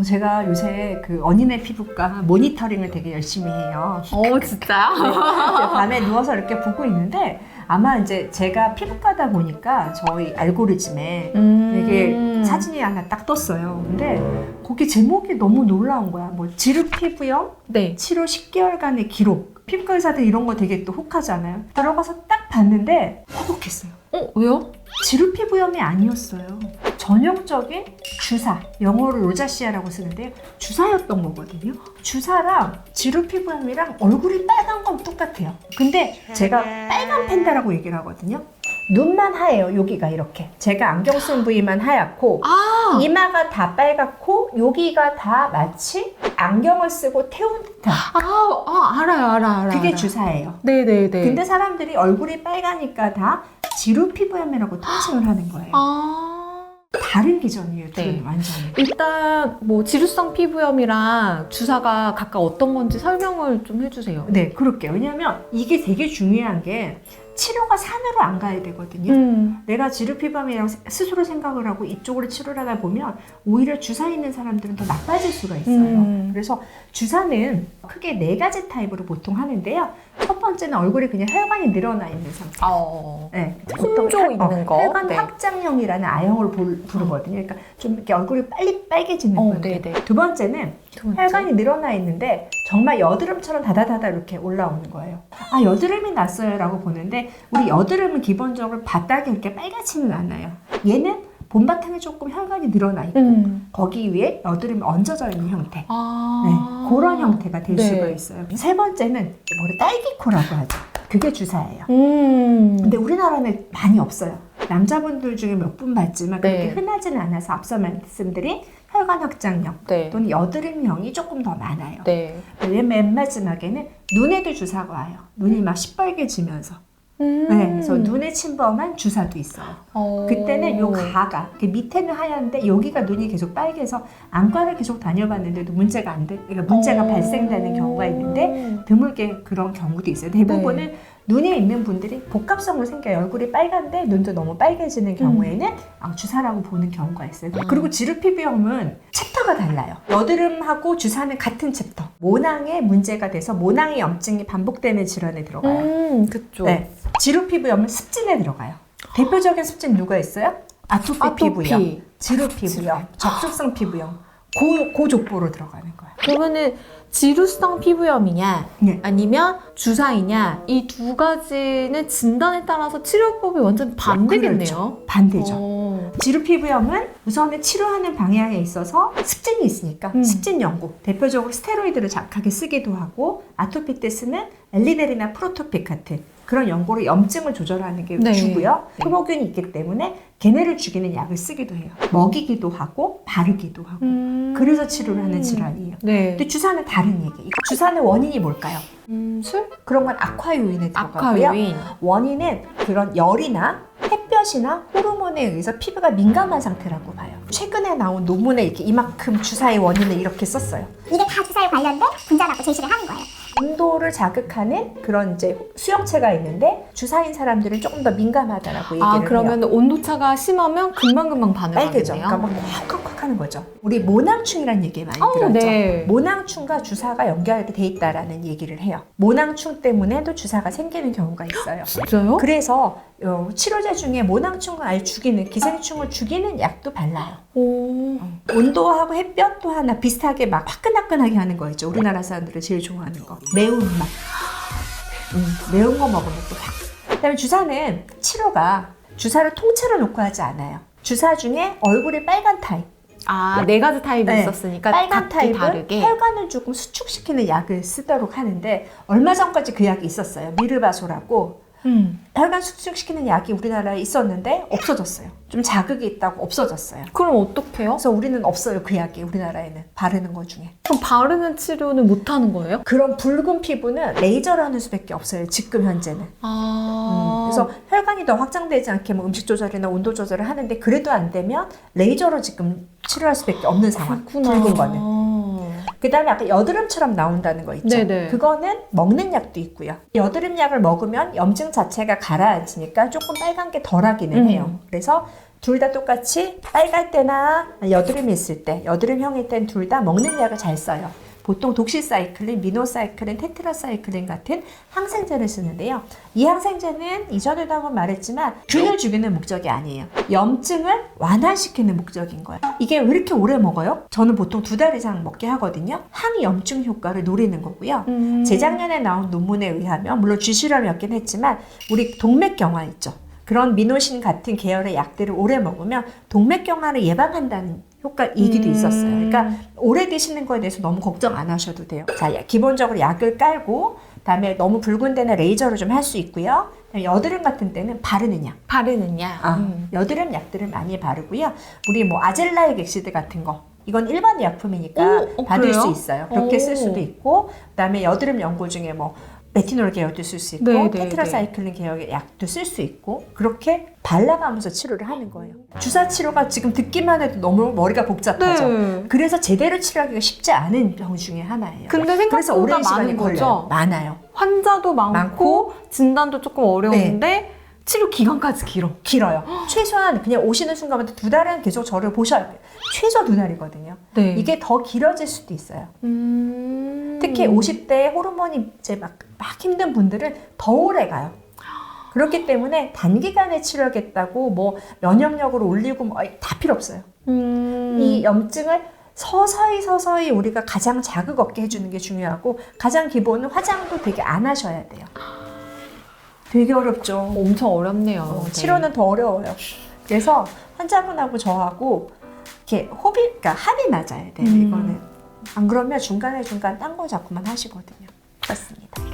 어, 제가 요새 그 언니네 피부과 모니터링을 되게 열심히 해요. 어 진짜요? 이제 밤에 누워서 이렇게 보고 있는데 아마 이제 제가 피부과다 보니까 저희 알고리즘에 음. 이게 사진이 하나 딱 떴어요. 근데 거기 제목이 너무 놀라운 거야. 뭐 지루 피부염 네. 치료 10개월간의 기록. 피부과 의사들 이런 거 되게 또 혹하잖아요. 들어가서 딱 봤는데 허걱했어요. 어 왜요? 지루 피부염이 아니었어요. 전형적인 주사, 영어로 로자시아라고 쓰는데 주사였던 거거든요. 주사랑 지루 피부염이랑 얼굴이 빨간 건 똑같아요. 근데 제가 빨간 팬다라고 얘기를 하거든요. 눈만 하얘요. 여기가 이렇게. 제가 안경 쓴 부위만 하얗고 아. 이마가 다 빨갛고 여기가 다 마치 안경을 쓰고 태운 듯한 아, 아 알아요 알아 알아. 그게 알아. 주사예요. 네 네 네. 근데 사람들이 얼굴이 빨가니까 다 지루 피부염이라고 통칭을 하는 거예요. 아. 다른 기전이에요. 둘은 네. 완전히. 일단 뭐 지루성 피부염이랑 주사가 각각 어떤 건지 설명을 좀 해주세요. 네, 그럴게요. 왜냐하면 이게 되게 중요한 게 치료가 산으로 안 가야 되거든요. 음. 내가 지루 피부염이라고 스- 스스로 생각을 하고 이쪽으로 치료를 하다 보면 오히려 주사 있는 사람들은 더 나빠질 수가 있어요. 음. 그래서 주사는 크게 네 가지 타입으로 보통 하는데요. 첫 번째는 얼굴이 그냥 혈관이 늘어나 있는 상태. 어. 네, 홍조 혈- 있는 거. 혈관 네. 확장형이라는 아형을 볼- 부르거든요. 그러니까 좀 이렇게 얼굴이 빨리 빨개지는 어. 네네. 두 번째는 두 번째. 혈관이 늘어나 있는데 정말 여드름처럼 다다다다 이렇게 올라오는 거예요. 아 여드름이 났어요 라고 보는데 우리 여드름은 기본적으로 바닥에 이렇게 빨갛지는 않아요. 얘는 본바탕에 조금 혈관이 늘어나 있고 음. 거기 위에 여드름이 얹어져 있는 형태. 아. 네, 그런 형태가 될 네. 수가 있어요. 세 번째는 머리 딸기코라고 하죠. 그게 주사예요. 음. 근데 우리나라는 많이 없어요. 남자분들 중에 몇 분 봤지만 그렇게 네. 흔하지는 않아서 앞서 말씀드린 혈관 확장형 네. 또는 여드름형이 조금 더 많아요. 네. 맨, 맨 마지막에는 눈에도 주사가 와요. 눈이 막 시뻘개지면서. 음. 네, 그래서 눈에 침범한 주사도 있어요. 어. 그때는 요 가가 그 밑에는 하얀데 여기가 눈이 계속 빨개서 안과를 계속 다녀봤는데도 문제가 안 돼, 그러니까 문제가 어. 발생되는 경우가 있는데 드물게 그런 경우도 있어요. 대부분은 네. 눈에 있는 분들이 복합성으로 생겨요. 얼굴이 빨간데 눈도 너무 빨개지는 경우에는 아, 주사라고 보는 경우가 있어요. 음. 그리고 지루 피부염은 챕터가 달라요. 여드름하고 주사는 같은 챕터. 모낭에 문제가 돼서 모낭의 염증이 반복되는 질환에 들어가요. 음, 그쵸. 네. 지루 피부염은 습진에 들어가요. 대표적인 습진 누가 있어요? 아토피, 아토피. 피부염, 지루 피부염, 접촉성 피부염. 고, 고 족보로 들어가는 거예요. 그러면은 지루성 피부염이냐 네. 아니면 주사이냐 이 두 가지는 진단에 따라서 치료법이 완전 반대겠네요. 반대죠. 어. 지루 피부염은 우선은 치료하는 방향에 있어서 습진이 있으니까 음. 습진 연고 대표적으로 스테로이드를 작하게 쓰기도 하고 아토피 때 쓰는 엘리데리나 프로토픽 같은 그런 연고로 염증을 조절하는 게 네. 주고요 네. 효모균이 있기 때문에 걔네를 죽이는 약을 쓰기도 해요 먹이기도 하고 바르기도 하고 음. 그래서 치료를 하는 질환이에요 네. 근데 주사는 다른 얘기 주사는 원인이 뭘까요? 음, 술? 그런 건 악화 요인에 들어가고요 아카요인. 원인은 그런 열이나 햇볕이나 호르몬에 의해서 피부가 민감한 상태라고 봐요. 최근에 나온 논문에 이렇게 이만큼 주사의 원인을 이렇게 썼어요. 이게 다 주사에 관련된 분자라고 제시를 하는 거예요. 온도를 자극하는 그런 이제 수용체가 있는데 주사인 사람들은 조금 더 민감하다라고 얘기를 아 해요. 그러면 온도차가 심하면 금방금방 빨개져. 반응하겠네요. 그러니까 막 콱콱콱 하는 거죠. 우리 모낭충이라는 얘기 많이 어, 들었죠. 네. 모낭충과 주사가 연결돼 있다라는 얘기를 해요. 모낭충 때문에도 주사가 생기는 경우가 있어요. 진짜요? 그래서 어, 치료제 중에 모낭충을 아예 죽이는 기생충을 죽이는 약도 발라요. 오. 온도하고 햇볕도 하나 비슷하게 막 화끈화끈하게 하는 거 있죠. 우리나라 사람들이 제일 좋아하는 거. 매운맛. 음, 매운 거 먹으면 또 확. 그 다음에 주사는 치료가 주사를 통째로 놓고 하지 않아요. 주사 중에 얼굴이 빨간 타입, 아, 네 가지 타입이 네. 있었으니까 빨간 타입은 다르게. 혈관을 조금 수축시키는 약을 쓰도록 하는데 얼마 전까지 그 약이 있었어요. 미르바소라고 음. 혈관 수축시키는 약이 우리나라에 있었는데 없어졌어요. 좀 자극이 있다고 없어졌어요. 그럼 어떡해요? 그래서 우리는 없어요 그 약이 우리나라에는 바르는 것 중에 그럼 바르는 치료는 못 하는 거예요? 그런 붉은 피부는 레이저로 하는 수밖에 없어요 지금 현재는 아. 음, 그래서 혈관이 더 확장되지 않게 뭐 음식 조절이나 온도 조절을 하는데 그래도 안 되면 레이저로 지금 치료할 수밖에 없는 상황 그렇구나. 붉은 거는 그 다음에 아까 여드름처럼 나온다는 거 있죠 네네. 그거는 먹는 약도 있고요 여드름 약을 먹으면 염증 자체가 가라앉으니까 조금 빨간 게 덜하기는 음. 해요 그래서 둘 다 똑같이 빨갈 때나 여드름이 있을 때, 여드름형일 땐 둘 다 먹는 약을 잘 써요. 보통 독시사이클린, 미노사이클린, 테트라사이클린 같은 항생제를 쓰는데요. 이 항생제는 이전에도 한번 말했지만 균을 죽이는 목적이 아니에요. 염증을 완화시키는 목적인 거예요. 이게 왜 이렇게 오래 먹어요? 저는 보통 두 달 이상 먹게 하거든요. 항염증 효과를 노리는 거고요. 음. 재작년에 나온 논문에 의하면 물론 쥐실험이었긴 했지만 우리 동맥경화 있죠. 그런 미노신 같은 계열의 약들을 오래 먹으면 동맥경화를 예방한다는 효과 얘기도 음. 있었어요. 그러니까 오래 드시는 거에 대해서 너무 걱정 안 하셔도 돼요. 자, 야, 기본적으로 약을 깔고 그다음에 너무 붉은 데는 레이저로 좀 할 수 있고요. 여드름 같은 때는 바르는 약. 바르느냐? 아, 음. 여드름 약들을 많이 바르고요. 우리 뭐 아젤라이 객시드 같은 거. 이건 일반 약품이니까 오, 어, 받을 그래요? 수 있어요. 그렇게 오. 쓸 수도 있고, 그다음에 여드름 연고 중에 뭐 레티놀 계열도 쓸 수 있고, 네, 네, 테트라사이클린 계열의 약도 쓸 수 있고, 그렇게 발라가면서 치료를 하는 거예요. 주사 치료가 지금 듣기만 해도 너무 머리가 복잡하죠. 네. 그래서 제대로 치료하기가 쉽지 않은 병 중에 하나예요. 근데 그래서 생각보다 오랜 시간이 많은 걸려요. 거죠? 많아요. 환자도 많고, 많고, 진단도 조금 어려운데 네. 치료 기간까지 길어. 길어요. 최소한 그냥 오시는 순간부터 두 달은 계속 저를 보셔야 돼요. 최소 두 달이거든요. 네. 이게 더 길어질 수도 있어요. 음. 특히 50대 호르몬이 이제 막, 막 힘든 분들은 더 오래 가요. 그렇기 때문에 단기간에 치료하겠다고 뭐 면역력을 올리고 뭐 다 필요 없어요. 음. 이 염증을 서서히 서서히 우리가 가장 자극 없게 해주는 게 중요하고 가장 기본은 화장도 되게 안 하셔야 돼요. 되게 어렵죠. 엄청 어렵네요. 어, 네. 치료는 더 어려워요. 그래서 환자분하고 저하고 이렇게 호비, 그러니까 합이 맞아야 돼요. 음. 이거는 안 그러면 중간에 중간 딴 거 자꾸만 하시거든요. 그렇습니다.